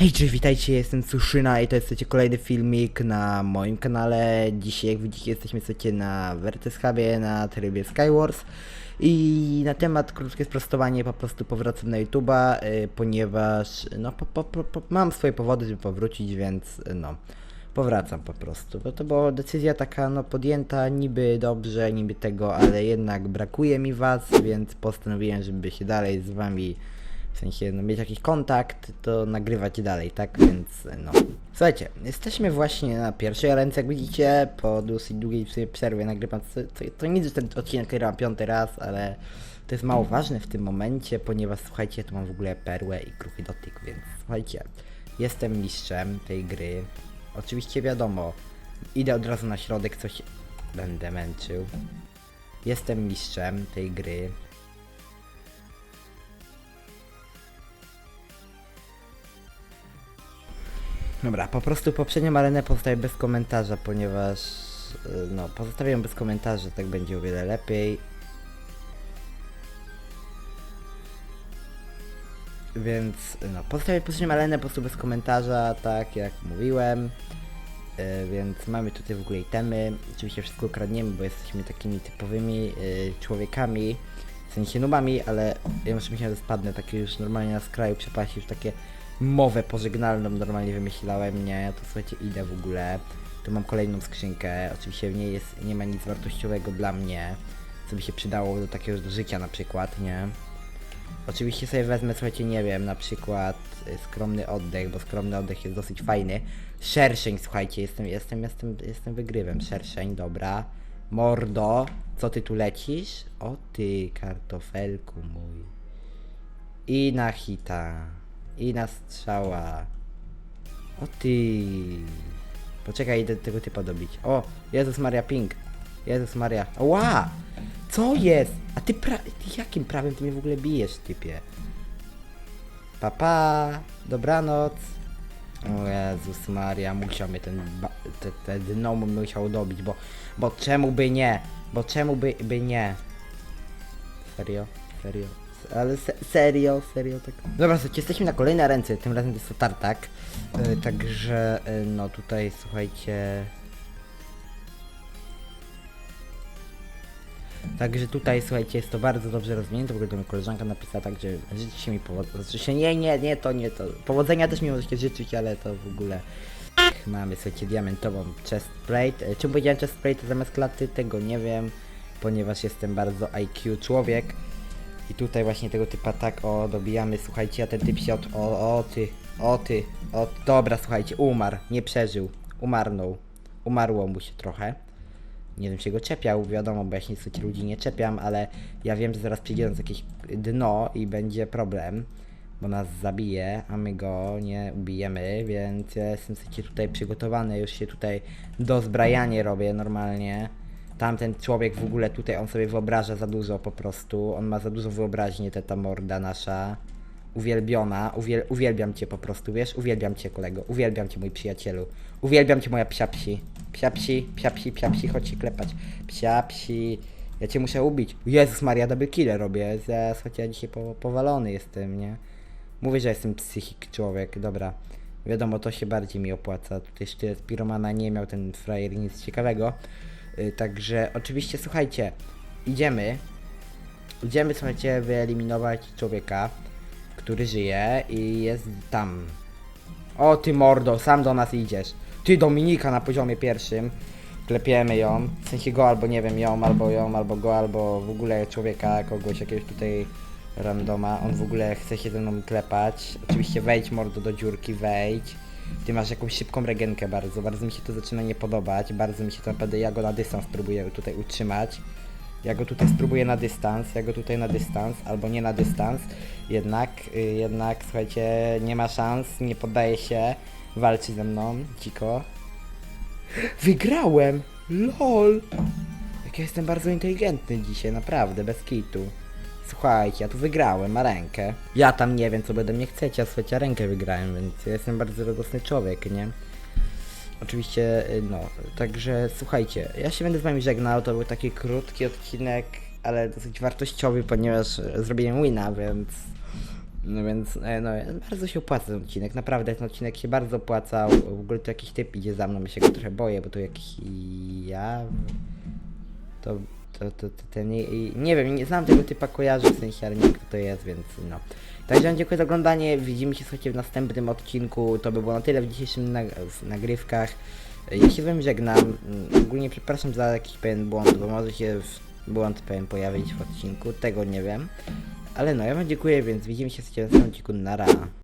Hej, cześć, witajcie, jestem Suszyna i to jest słuchajcie, kolejny filmik na moim kanale. Dzisiaj, jak widzicie, jesteśmy słuchajcie, na Vertes Hubie, na trybie Skywars. I na temat krótkie sprostowanie po prostu powracam na YouTube'a, y, ponieważ no, po, po, po, po, mam swoje powody, żeby powrócić, więc no, powracam po prostu. Bo to była decyzja taka no, podjęta niby dobrze, niby tego, ale jednak brakuje mi was, więc postanowiłem, żeby się dalej z wami w sensie no, mieć jakiś kontakt, to nagrywać dalej, tak? Więc no. Słuchajcie, jesteśmy właśnie na pierwszej ręce, jak widzicie, po dosyć długiej przerwie nagrywam. To, to, to nic, że ten odcinek nagrywam piąty raz, ale to jest mało ważne w tym momencie, ponieważ słuchajcie, tu mam w ogóle perłę i kruchy dotyk, więc słuchajcie, jestem mistrzem tej gry. Oczywiście wiadomo, idę od razu na środek, coś będę męczył. Jestem mistrzem tej gry. Dobra, po prostu poprzednią arenę pozostawię bez komentarza, ponieważ y, no, pozostawię ją bez komentarza, tak będzie o wiele lepiej. Więc no, pozostawię poprzednią arenę po prostu bez komentarza, tak jak mówiłem. Y, więc mamy tutaj w ogóle itemy. Oczywiście wszystko kradniemy, bo jesteśmy takimi typowymi y, człowiekami, w sensie nubami, ale ja muszę myśleć, że spadnę takie już normalnie na skraju przepaści, już takie mowę pożegnalną normalnie wymyślałem, nie, to słuchajcie, idę w ogóle. Tu mam kolejną skrzynkę, oczywiście w niej jest, nie ma nic wartościowego dla mnie, co by się przydało do takiego życia na przykład, nie. Oczywiście sobie wezmę, słuchajcie, nie wiem, na przykład y, skromny oddech, bo skromny oddech jest dosyć fajny. Szerszeń, słuchajcie, jestem, jestem, jestem, jestem wygrywem. Szerszeń, dobra. Mordo, co ty tu lecisz? O ty, kartofelku mój. I na hita. I na strzała. O ty. Poczekaj, idę tego typa dobić. O, Jezus Maria Pink. Jezus Maria. Ła! Co jest? A ty pra... Ty jakim prawem ty mnie w ogóle bijesz, typie? Papa, pa. dobranoc. O Jezus Maria, musiał mnie ten, te, te dno musiał dobić, bo, bo czemu by nie? Bo czemu by, by nie? Serio? Serio? Ale se serio, serio tak. Dobra, słuchajcie, jesteśmy na kolejnej ręce, tym razem jest to tartak. Yy, także, yy, no tutaj słuchajcie. Także tutaj, słuchajcie, jest to bardzo dobrze rozwinięte. W ogóle to mi koleżanka napisała tak, że życzy się mi powodzenia. Że nie, nie, nie, to nie to. Powodzenia też mi możecie życzyć, ale to w ogóle. Mamy, słuchajcie, diamentową chestplate. E, Czemu powiedziałem chestplate zamiast klaty? Tego nie wiem, ponieważ jestem bardzo IQ człowiek. I tutaj właśnie tego typa tak, o, dobijamy, słuchajcie, a ten typ się od, o, o ty, o ty, o, dobra, słuchajcie, umarł, nie przeżył, umarnął, umarło mu się trochę. Nie wiem, się go czepiał, wiadomo, bo ja się niestety ludzi nie czepiam, ale ja wiem, że zaraz przyjdzie nas jakieś dno i będzie problem, bo nas zabije, a my go nie ubijemy, więc ja jestem słuchajcie, tutaj przygotowany, już się tutaj dozbrajanie robię normalnie. Tamten człowiek w ogóle tutaj, on sobie wyobraża za dużo po prostu, on ma za dużo wyobraźni, te ta morda nasza. Uwielbiona, uwiel uwielbiam cię po prostu, wiesz? Uwielbiam cię kolego, uwielbiam cię mój przyjacielu. Uwielbiam cię moja psiapsi. Psiapsi, psiapsi, psiapsi, chodź się klepać. Psiapsi. Ja cię muszę ubić. Jezus Maria, double killer robię. Zaraz, choć ja dzisiaj po powalony jestem, nie? Mówię, że jestem psychik człowiek, dobra. Wiadomo, to się bardziej mi opłaca. Tutaj jeszcze piromana nie miał ten frajer nic ciekawego. Yy, także oczywiście, słuchajcie, idziemy. Idziemy, słuchajcie, wyeliminować człowieka, który żyje i jest tam. O ty mordo, sam do nas idziesz. Ty Dominika na poziomie pierwszym. Klepiemy ją. W sensie go albo nie wiem, ją, albo ją, albo go, albo w ogóle człowieka, kogoś jakiegoś tutaj randoma. On w ogóle chce się ze mną klepać. Oczywiście wejdź mordo do dziurki, wejdź. Ty masz jakąś szybką regenkę bardzo. Bardzo mi się to zaczyna nie podobać. Bardzo mi się to naprawdę, ja go na dystans próbuję tutaj utrzymać. Ja go tutaj spróbuję na dystans, ja go tutaj na dystans, albo nie na dystans. Jednak, y, jednak, słuchajcie, nie ma szans, nie poddaje się, walczy ze mną, dziko. Wygrałem! LOL! Jak ja jestem bardzo inteligentny dzisiaj, naprawdę, bez kitu. Słuchajcie, ja tu wygrałem, ma rękę. Ja tam nie wiem, co będę mnie chcieć, a słuchajcie, rękę wygrałem, więc ja jestem bardzo radosny człowiek, nie? Oczywiście, y, no, także słuchajcie, ja się będę z wami żegnał, to był taki krótki odcinek, ale dosyć wartościowy, ponieważ e, zrobiłem wina, więc No więc, e, no, bardzo się opłaca ten odcinek, naprawdę ten odcinek się bardzo opłacał. W ogóle to jakiś typ idzie za mną, ja się go trochę boję, bo to jakiś ja... To, to, to, to ten, nie, wiem, nie znam tego typa, kojarzę w sensie, ale nie wiem kto to jest, więc no. Także wam dziękuję za oglądanie, widzimy się słuchajcie w następnym odcinku, to by było na tyle w dzisiejszym nag w nagrywkach. Ja się z wami żegnam, Mm, ogólnie przepraszam za jakiś pewien błąd, bo może się błąd pewien pojawić w odcinku, tego nie wiem. Ale no, ja wam dziękuję, więc widzimy się w następnym odcinku, nara.